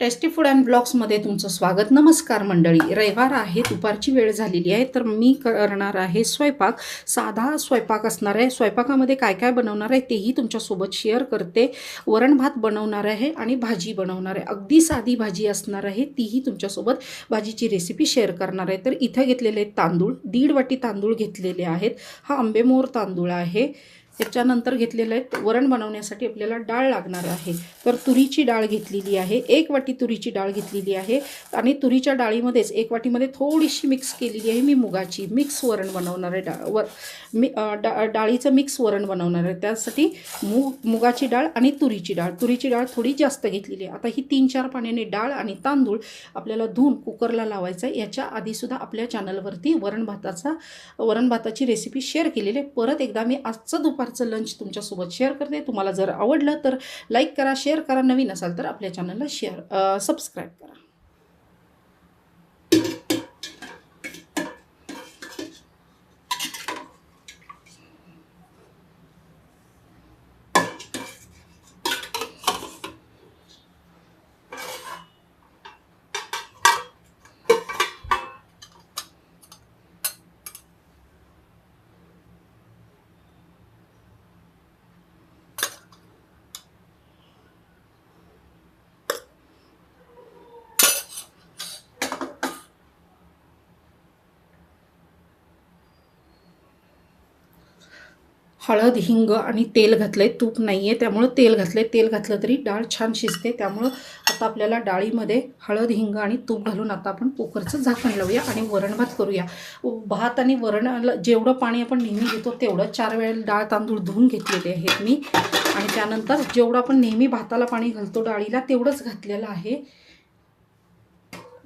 Tasty food and ब्लॉग्समध्ये तुमचं स्वागत. नमस्कार मंडळी. रविवार आहे दुपारची वेळ झालेली आहे तर मी करणार आहे स्वयंपाक. साधा स्वयंपाक असणार आहे. स्वयंपाकामध्ये काय काय बनवणार आहे तेही तुमच्यासोबत शेअर करते. वरण भात बनवणार आहे आणि भाजी बनवणार आहे. अगदी साधी भाजी असणार आहे तीही तुमच्यासोबत भाजीची रेसिपी शेअर करणार आहे. तर इथं घेतलेले आहेत तांदूळ दीड वाटी तांदूळ घेतलेले आहेत. हा आंबेमोर तांदूळ आहे. त्याच्यानंतर घेतलेलं आहे वरण बनवण्यासाठी आपल्याला डाळ लागणार आहे. तर तुरीची डाळ घेतलेली आहे एक वाटी तुरीची डाळ घेतलेली आहे. आणि तुरीच्या डाळीमध्येच एक वाटीमध्ये थोडीशी मिक्स केलेली आहे मी मुगाची. मिक्स वरण बनवणार आहे डाळ वर मी डा डाळीचं मिक्स वरण बनवणार आहे. त्यासाठी मूग मुगाची डाळ आणि तुरीची डाळ. तुरीची डाळ थोडी जास्त घेतलेली आहे. आता ही तीन चार पाण्याने डाळ आणि तांदूळ आपल्याला धुवून कुकरला लावायचं आहे. याच्या आधीसुद्धा आपल्या चॅनलवरती वरण भाताचा वरण भाताची रेसिपी शेअर केलेली आहे. परत एकदा मी आजचं दुपारचं लंच तुमच्यासोबत शेअर करते. तुम्हाला जर आवडलं तर लाईक करा शेअर करा. नवीन असाल तर आपल्या चॅनलला शेअर सबस्क्राईब करा. हळद हिंग आणि तेल घातलं आहे तूप नाही आहे त्यामुळं तेल घातलं आहे तेल घातलं तरी डाळ छान शिजते. त्यामुळं आता आपल्याला डाळीमध्ये हळद हिंग आणि तूप घालून आता आपण कुकरचं झाकण लावूया आणि वरण भात करूया. भात आणि वरण जेवढं पाणी आपण नेहमी घेतो तेवढं चार वेळेला डाळ तांदूळ धुवून घेतलेले आहेत मी. आणि त्यानंतर जेवढं आपण नेहमी भाताला पाणी घालतो डाळीला तेवढंच घातलेलं आहे.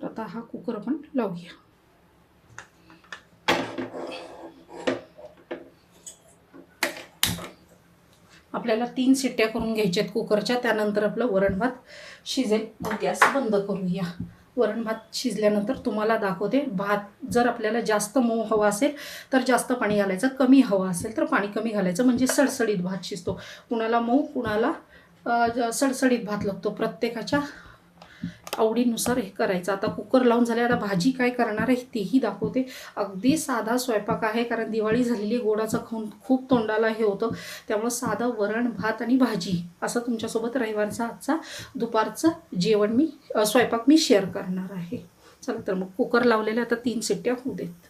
आता हा कुकर आपण लावूया. आपल्याला तीन शिट्ट्या करून घ्यायच्यात कुकरच्या त्यानंतर आपलं वरण भात शिजेल. मग गॅस बंद करूया. वरण भात शिजल्यानंतर तुम्हाला दाखवते भात जर आपल्याला जास्त मऊ हवा असेल तर जास्त पाणी घालायचं. कमी हवा असेल तर पाणी कमी घालायचं म्हणजे सडसडीत भात शिजतो. कुणाला मऊ कुणाला सडसडीत भात लागतो. प्रत्येकाच्या आवडीनुसार हे करायचं. आता कुकर लावून झाले आता भाजी काय करणार आहे तेही दाखवते. अगदी साधा स्वयंपाक आहे कारण दिवाळी झालेली गोडाचं खाऊन खूप तोंडाला हे होतं. त्यामुळं साधं वरण भात आणि भाजी असं तुमच्यासोबत रविवारचा आजचा दुपारचं जेवण मी स्वयंपाक मी शेअर करणार आहे. चला तर मग कुकर लावलेले आता तीन सिट्ट्या होऊ देत.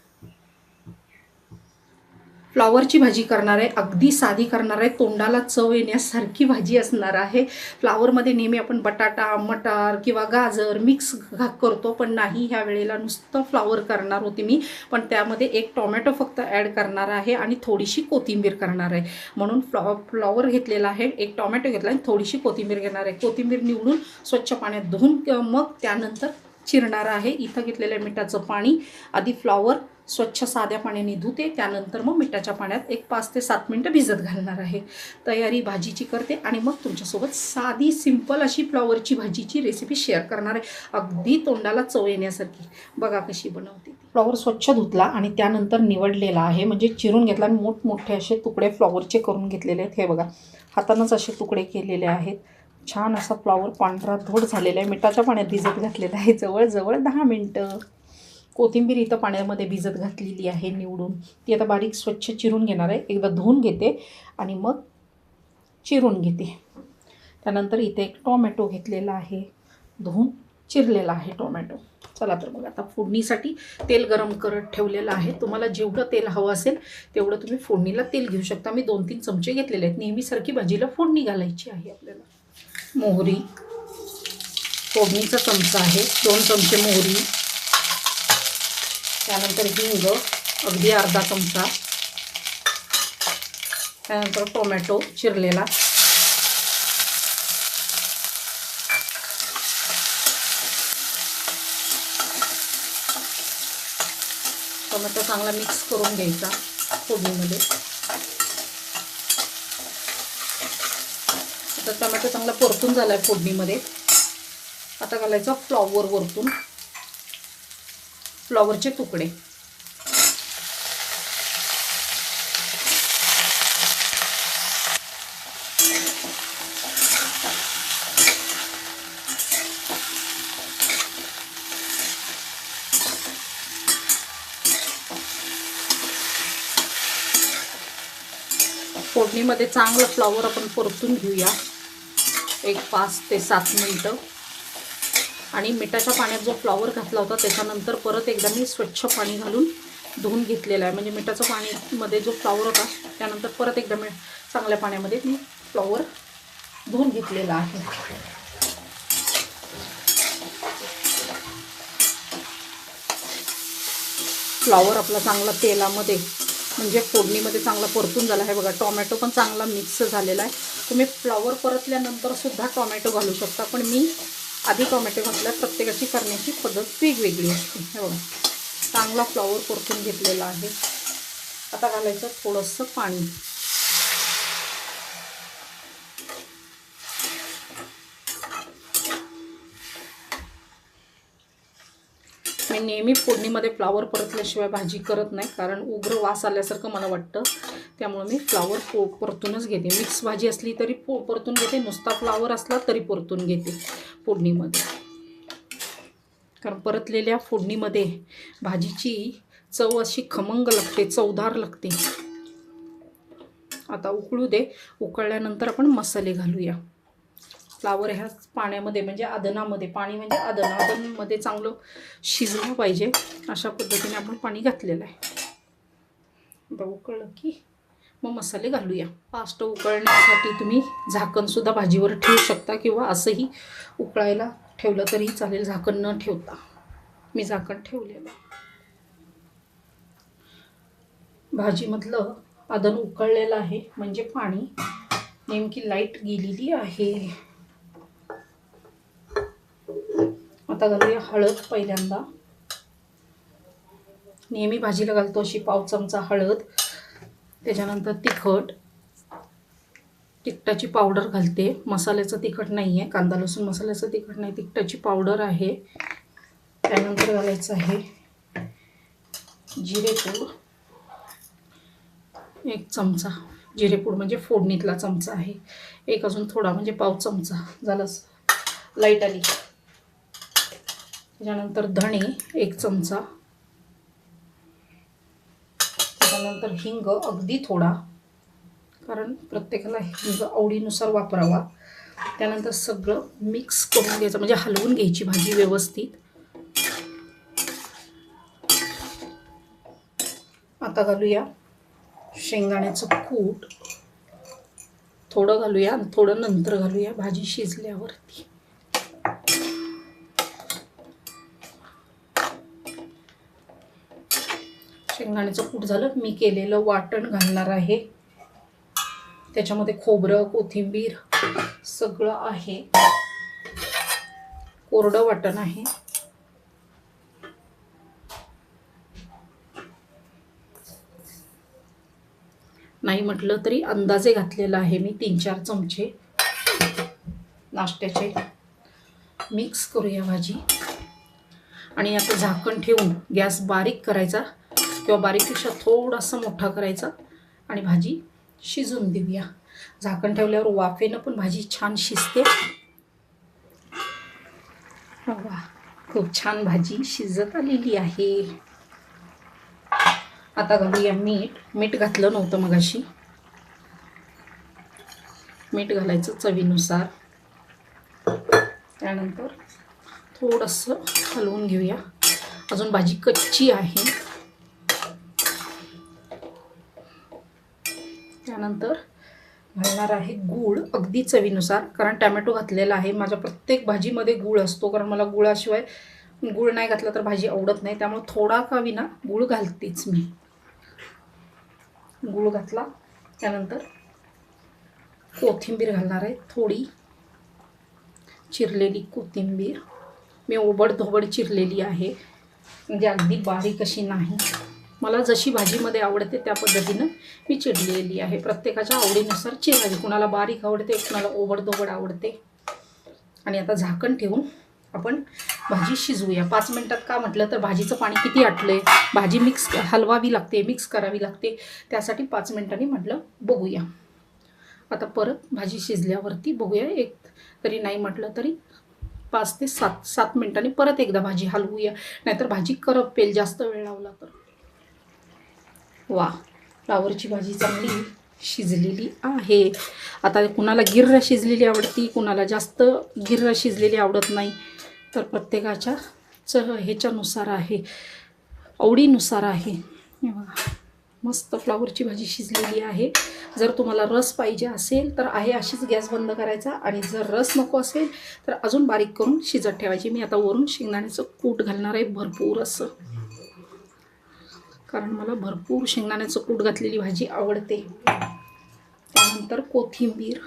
फ्लॉवरची भाजी करणार आहे अगदी साधी करणार आहे तोंडाला चव येण्यासारखी भाजी असणार आहे. फ्लावरमध्ये नेहमी आपण बटाटा मटार किंवा गाजर मिक्स घा करतो पण नाही ह्या वेळेला नुसतं फ्लावर करणार होते मी. पण त्यामध्ये एक टोमॅटो फक्त ॲड करणार आहे आणि थोडीशी कोथिंबीर करणार आहे. म्हणून फ्लॉ फ्लॉवर घेतलेला आहे एक टोमॅटो घेतला आणि थोडीशी कोथिंबीर घेणार आहे. कोथिंबीर निवडून स्वच्छ पाण्यात धुवून मग त्यानंतर चिरणार आहे. इथं घेतलेलं आहे मिठाचं पाणी. आधी फ्लॉवर स्वच्छ साध्या पाण्याने धुते त्यानंतर मग मिठाच्या पाण्यात एक पाच ते सात मिनटं भिजत घालणार आहे. तयारी भाजीची करते आणि मग तुमच्यासोबत साधी सिंपल अशी फ्लॉवरची भाजीची रेसिपी शेअर करणार आहे. अगदी तोंडाला चव येण्यासारखी. बघा कशी बनवते फ्लॉवर स्वच्छ धुतला आणि त्यानंतर निवडलेला आहे म्हणजे चिरून घेतला आणि मोठमोठे असे तुकडे फ्लॉवरचे करून घेतलेले आहेत. हे बघा हातानंच असे तुकडे केलेले आहेत. छान असा फ्लॉवर पांढरा धोड झालेला आहे. मिठाच्या पाण्यात भिजत घातलेला आहे. जवळजवळ दहा मिनटं. कोथिंबीर इथं पाण्यामध्ये भिजत घातलेली आहे निवडून. ती आता बारीक स्वच्छ चिरून घेणार आहे. एकदा धुवून घेते आणि मग चिरून घेते. त्यानंतर इथे एक टोमॅटो घेतलेला आहे. धुवून चिरलेला आहे टोमॅटो. चला तर मग आता फोडणीसाठी तेल गरम करत ठेवलेलं आहे. तुम्हाला जेवढं तेल हवं असेल तेवढं तुम्ही फोडणीला तेल घेऊ शकता. मी दोन तीन चमचे घेतलेले आहेत. नेहमीसारखी भाजीला फोडणी घालायची आहे आपल्याला. मोहरी. फोडणीचा चमचा आहे. दोन चमचे मोहरी. त्यानंतर हिंग अगदी अर्धा चमचा. त्यानंतर टोमॅटो चिरलेला. टोमॅटो चांगला मिक्स करून घ्यायचा फोडणीमध्ये. आता टोमॅटो चांगला परतून झाला आहे फोडणीमध्ये. आता घालायचा फ्लॉवर वरतून. फ्लॉवरचे तुकडे. फोडणीमध्ये चांगलं फ्लॉवर आपण परतून घेऊया. एक पाच ते सात मिनटं. आणि मिठाच्या पाण्यात जो फ्लॉवर घातला होता त्याच्यानंतर परत एकदा मी स्वच्छ पाणी घालून धुवून घेतलेलं आहे. म्हणजे मिठाचं पाणीमध्ये जो फ्लॉवर होता त्यानंतर परत एकदा मी चांगल्या पाण्यामध्ये मी फ्लॉवर धुवून घेतलेला आहे. फ्लॉवर आपला चांगला तेलामध्ये म्हणजे फोडणीमध्ये चांगला परतून झाला. आहे बघा टोमॅटो पण चांगला मिक्स झालेला आहे. तुम्ही फ्लॉवर परतल्यानंतर सुद्धा टोमॅटो घालू शकता पण मी आधी टोमॅटो घातल्यास प्रत्येकाची करण्याची पद्धत वेगवेगळी असते. हे. बघा चांगला फ्लॉवर परतून घेतलेला आहे. आता घालायचं थोडंसं पाणी. मी नेहमी फोडणीमध्ये फ्लावर परतल्याशिवाय भाजी करत नाही कारण उग्र वास आल्यासारखं मला वाटतं. त्यामुळे मी फ्लावर पो परतूनच घेते. मिक्स भाजी असली तरी पो परतून घेते. नुसता फ्लावर असला तरी परतून घेते फोडणीमध्ये. कारण परतलेल्या फोडणीमध्ये भाजीची चव अशी खमंग लागते चवदार लागते. आता उकळू दे. उकळल्यानंतर आपण मसाले घालूया. फ्लावर ह्या पाण्यामध्ये म्हणजे आदनामध्ये पाणी म्हणजे आदन आदनमध्ये चांगलं शिजलं पाहिजे. अशा पद्धतीने आपण पाणी घातलेलं आहे. आता उकळलं की मग मसाले घालूया. फास्ट उकळण्यासाठी तुम्ही झाकणसुद्धा भाजीवर ठेवू शकता किंवा असंही उकळायला ठेवलं तरीही चालेल. झाकण न ठेवता. मी झाकण ठेवलेलं भाजीमधलं आदन उकळलेलं आहे. म्हणजे पाणी नेमकी लाइट गेलेली आहे. आता घालूया हळद पहिल्यांदा. नेहमी भाजीला घालतो अशी पाव चमचा हळद. त्याच्यानंतर तिखट. तिखटाची पावडर घालते. मसाल्याचं तिखट नाही आहे कांदा लसूण मसाल्याचं तिखट नाही. तिखटाची पावडर आहे. त्यानंतर घालायचं आहे जिरेपूड एक चमचा जिरेपूड म्हणजे फोडणीतला चमचा आहे. एक अजून थोडा म्हणजे पाव चमचा. झालंच लाइट आली. त्याच्यानंतर धणे एक चमचा. त्याच्यानंतर हिंग अगदी थोडा कारण प्रत्येकाला हिंग आवडीनुसार वापरावा. त्यानंतर सगळं मिक्स करून घ्यायचं म्हणजे हलवून घ्यायची भाजी व्यवस्थित. आता घालूया शेंगदाण्याचं कूट. थोडं घालूया आणि थोडं नंतर घालूया भाजी शिजल्यावरती. शेंगदाण्याचं कूट झालं. मी केलेलं वाटण घालणार आहे. त्याच्यामध्ये खोबरं कोथिंबीर सगळं आहे. कोरडं वाटण आहे. नाही म्हटलं तरी अंदाजे घातलेला आहे मी तीन चार चमचे नाश्त्याचे. मिक्स करूया भाजी. आणि आता झाकण ठेवून गॅस बारीक करायचा. किंवा बारीकपेक्षा थोडासा मोठा करायचा आणि भाजी शिजून देऊया. झाकण ठेवल्यावर वाफेनं पण भाजी छान शिजते. वा खूप छान भाजी शिजत आलेली आहे. आता घालूया मीठ. मीठ घातलं नव्हतं मगाशी. मीठ घालायचं चवीनुसार. त्यानंतर थोडंसं हलवून घेऊया. अजून भाजी कच्ची आहे. त्यानंतर घालणार आहे गूळ अगदी चवीनुसार. कारण टॅमॅटो घातलेला आहे. माझ्या प्रत्येक भाजीमध्ये गूळ असतो. कारण मला गुळाशिवाय गूळ नाही घातला तर भाजी आवडत नाही. त्यामुळे थोडा का विना गूळ घालतेच मी. गूळ घातला. त्यानंतर कोथिंबीर घालणार आहे. थोडी चिरलेली कोथिंबीर. मी ओबडधोबड चिरलेली आहे. म्हणजे अगदी बारीक अशी नाही. मला जशी भाजीमध्ये आवडते त्या पद्धतीनं मी चिडलेली आहे. प्रत्येकाच्या आवडीनुसार चिरावी कुणाला बारीक आवडते कुणाला ओबडदोबड आवडते. आणि आता झाकण ठेवून आपण भाजी शिजवूया. पाच मिनटात का म्हटलं तर भाजीचं पाणी किती आटलं आहे भाजी मिक्स हलवावी लागते मिक्स करावी लागते. त्यासाठी पाच मिनटांनी म्हटलं बघूया. आता परत भाजी शिजल्यावरती बघूया. एक तरी नाही म्हटलं तरी पाच ते सात सात मिनटांनी परत एकदा भाजी हलवूया. नाहीतर भाजी करपेल. जास्त वेळ लावला तर. वा फ्लावरची भाजी चांगली शिजलेली आहे. आता कुणाला गिर्र शिजलेली आवडती कुणाला जास्त गिर्र शिजलेली आवडत नाही तर प्रत्येकाच्या च ह्याच्यानुसार आहे. आवडीनुसार आहे. बघा मस्त फ्लावरची भाजी शिजलेली आहे. जर तुम्हाला रस पाहिजे असेल तर आहे अशीच गॅस बंद करायचा. आणि जर रस नको असेल तर अजून बारीक करून शिजत ठेवायची. मी आता वरून शेंगदाण्याचं कूट घालणार आहे भरपूर असं. कारण मला भरपूर शेंगदाण्याचं कूट घातलेली भाजी आवडते. त्यानंतर कोथिंबीर.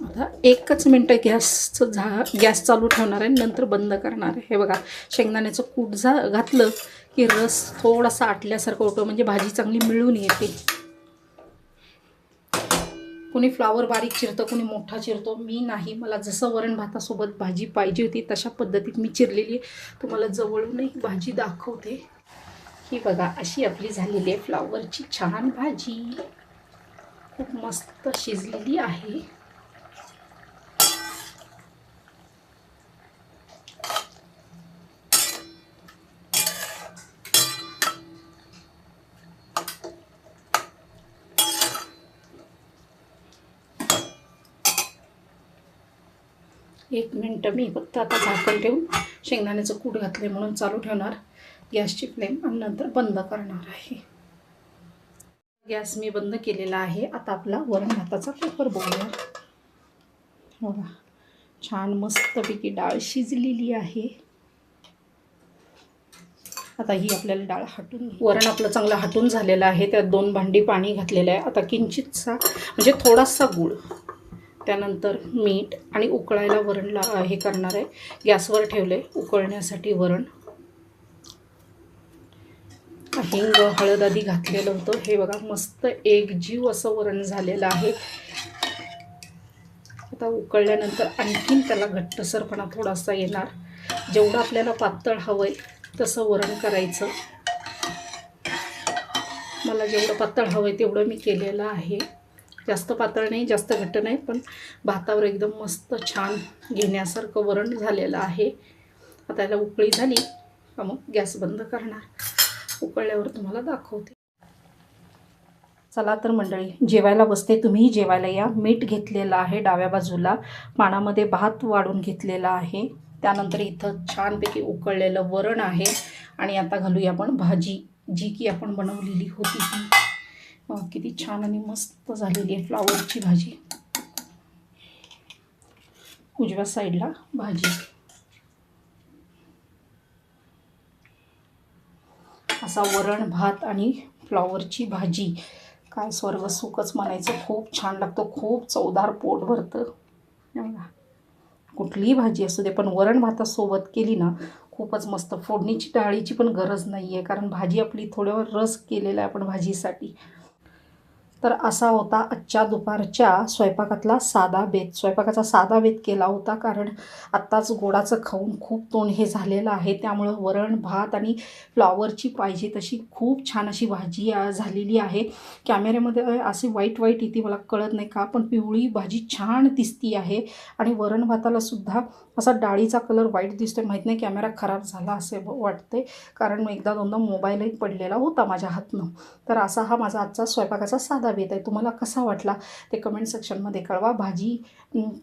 आता एकच मिनटं गॅसचं झा गॅस चालू ठेवणार आहे नंतर बंद करणार आहे. हे बघा शेंगदाण्याचं कूट झा घातलं की रस थोडासा आटल्यासारखं होतं म्हणजे भाजी चांगली मिळून येते. कुणी फ्लावर बारीक चिरतं कुणी मोठा चिरतो मी नाही. मला जसं वरण भातासोबत भाजी पाहिजे होती तशा पद्धतीत मी चिरलेली आहे. तुम्हाला जवळूनही भाजी दाखवते. ही बघा अशी आपली झालेली आहे. फ्लावरची छान भाजी. खूप मस्त शिजलेली आहे. एक मिनटं मी फक्त आता झाकण ठेवून शेंगदाण्याचं कूट घातले म्हणून चालू ठेवणार. गॅसची फ्लेम आणि नंतर बंद करणार आहे. गॅस मी बंद केलेला आहे. आता आपला वरण भाताचा पेपर बघूया. बघा छान मस्तपैकी डाळ शिजलेली आहे. आता ही आपल्याला डाळ हटून वरण आपलं चांगलं हटून झालेलं आहे. त्यात दोन भांडी पाणी घातलेलं आहे. आता किंचितसा म्हणजे थोडासा गूळ. त्यानंतर मीठ आणि उकळायला वरण ला हे करणार आहे. गॅसवर ठेवले. उकळण्यासाठी वरण. हिंग हळद आधी घातलेलं होतं. हे बघा मस्त एक जीव असं वरण झालेलं आहे. आता उकळल्यानंतर आणखीन त्याला घट्टसरपणा थोडासा येणार. जेवढं आपल्याला पातळ हवं आहे तसं वरण करायचं. मला जेवढं पातळ हवं आहे तेवढं मी केलेलं आहे. जास्त पातळ नाही जास्त घट्ट नाही पण भातावर एकदम मस्त छान घेण्यासारखं वरण झालेलं आहे. आता याला उकळी झाली. का मग गॅस बंद करणार. उकळल्यावर तुम्हाला दाखवते. चला तर मंडळी जेवायला बसते तुम्हीही जेवायला या. मीठ घेतलेलं आहे डाव्या बाजूला. पाण्यामध्ये भात वाढून घेतलेला आहे. त्यानंतर इथं छानपैकी उकळलेलं वरण आहे. आणि आता घालूया आपण भाजी जी की आपण बनवलेली होती ती. किती छान आणि मस्त झालेली आहे फ्लावरची भाजी. उजव्या साईडला भाजी. असा वरण भात आणि फ्लॉवरची भाजी. काय स्वर्ग सुखच म्हणायचं खूप छान लागतं खूप चवदार पोट भरतं. कुठलीही भाजी असू दे पण वरण भातासोबत केली ना खूपच मस्त. फोडणीची डाळीची पण गरज नाही आहे कारण भाजी आपली थोड्यावर रस केलेला आहे आपण भाजीसाठी. तर असा होता आजच्या दुपारच्या स्वयंपाकातला साधा बेत. स्वयंपाकाचा साधा बेत केला होता कारण आत्ताच गोडाचं खाऊन खूप तोंड हे झालेलं आहे. त्यामुळं वरण भात आणि फ्लॉवरची पाहिजे तशी खूप छान अशी भाजी झालेली आहे. कॅमेऱ्यामध्ये अशी वाईट वाईट येते मला कळत नाही का पण पिवळी भाजी छान दिसती आहे. आणि वरण भाताला सुद्धा असा डाळीचा कलर वाईट दिसतोय. माहीत नाही कॅमेरा खराब झाला असे ब- वाटते कारण एकदा दोनदा मोबाईलही पडलेला होता माझ्या हातनं. तर असा हा माझा आजचा स्वयंपाकाचा साधा बेत आहे तुम्हाला कसा वाटला ते कमेंट सेक्शनमध्ये कळवा. भाजी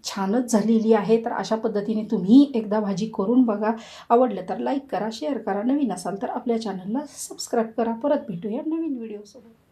छानच झालेली आहे. तर अशा पद्धतीने तुम्ही एकदा भाजी करून बघा. आवडलं तर लाईक करा शेअर करा. नवीन असाल तर आपल्या चॅनलला सबस्क्राईब करा. परत भेटूया नवीन व्हिडिओसोबत